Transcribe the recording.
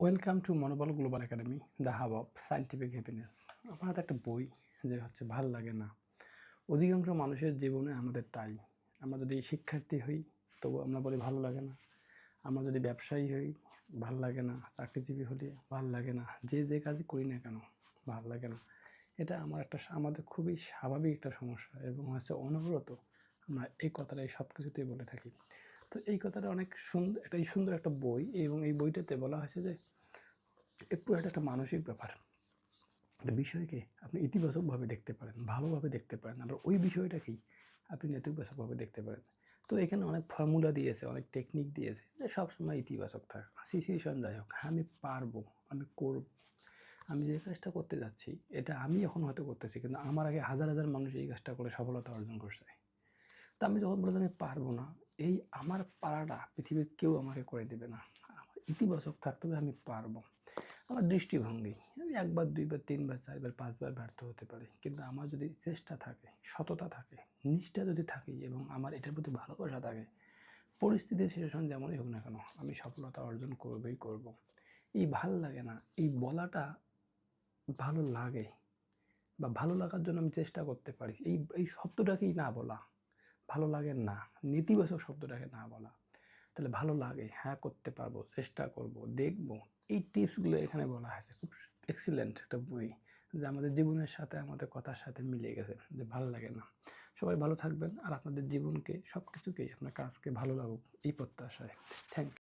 Welcome to Monobol global academy the hub of scientific happiness আমার একটা বই যে হচ্ছে ভালো লাগে না। অধিকাংশ মানুষের জীবনে আমাদের তাই। আমরা যদি শিক্ষার্থী হই, তবু আমরা বলি ভালো লাগে না। আমরা যদি ব্যবসায়ী হই, ভালো লাগে না। চাকরিজীবী হলে ভালো লাগে না। যে যে কাজই করি না কেন, ভালো লাগে না। এটা আমার একটা আমাদের খুবই স্বাভাবিক একটা সমস্যা এবং হচ্ছে অনবরত আমরা এই কথাটা এই সব কিছুতেই বলে থাকি। তো এই কথাটা অনেক সুন্দর একটা সুন্দর একটা বই এবং এই বইটাতে বলা হয়েছে যে একটু এটা একটা মানসিক ব্যাপার। একটা বিষয়কে আপনি ইতিবাচকভাবে দেখতে পারেন ভালোভাবে দেখতে পারেন। আবার ওই বিষয়টাকেই আপনি নেতিবাচকভাবে দেখতে পারেন। তো এখানে অনেক ফর্মুলা দিয়েছে অনেক টেকনিক দিয়েছে যে সবসময় ইতিবাচক থাক। সিচুয়েশন যাই হোক হ্যাঁ, আমি পারব আমি করব আমি যে কাজটা করতে যাচ্ছি এটা আমি এখন হয়তো করতেছি কিন্তু আমার আগে হাজার হাজার মানুষ এই কাজটা করে সফলতা অর্জন করছে। তা আমি যখন বললাম আমি পারব না এই আমার পাড়াটা পৃথিবীর কেউ আমাকে করে দেবে না। আমার ইতিবাচক থাকতে হবে, আমি পারব। আমার দৃষ্টিভঙ্গি আমি একবার, দুইবার, তিনবার, চারবার, পাঁচবার ব্যর্থ হতে পারি। কিন্তু আমার যদি চেষ্টা থাকে, সততা থাকে, নিষ্ঠা যদি থাকে এবং আমার এটার প্রতি ভালোবাসা থাকে, পরিস্থিতি সিচুয়েশন যেমনই হোক না কেন, আমি সফলতা অর্জন করবই করব। এই ভালো লাগে না, এই বলাটা ভালো লাগে বা ভালো লাগার জন্য আমি চেষ্টা করতে পারি। এই এই শব্দটাকেই না বলা। ভালো লাগে না, নেতিবাচক শব্দটাকে না বলা। তাহলে ভালো লাগে হ্যাঁ করতে পারব, চেষ্টা করব, দেখব। এই টিপসগুলো এখানে বলা হয়েছে। খুব এক্সিলেন্ট একটা বই, যে আমাদের জীবনের সাথে, আমাদের কথার সাথে মিলে গেছে, যে ভালো লাগে না। সবাই ভালো থাকবেন, আর আপনাদের জীবনকে সব কিছুকেই আপনার কাজকে ভালো লাগুক, এই প্রত্যাশায়। থ্যাংক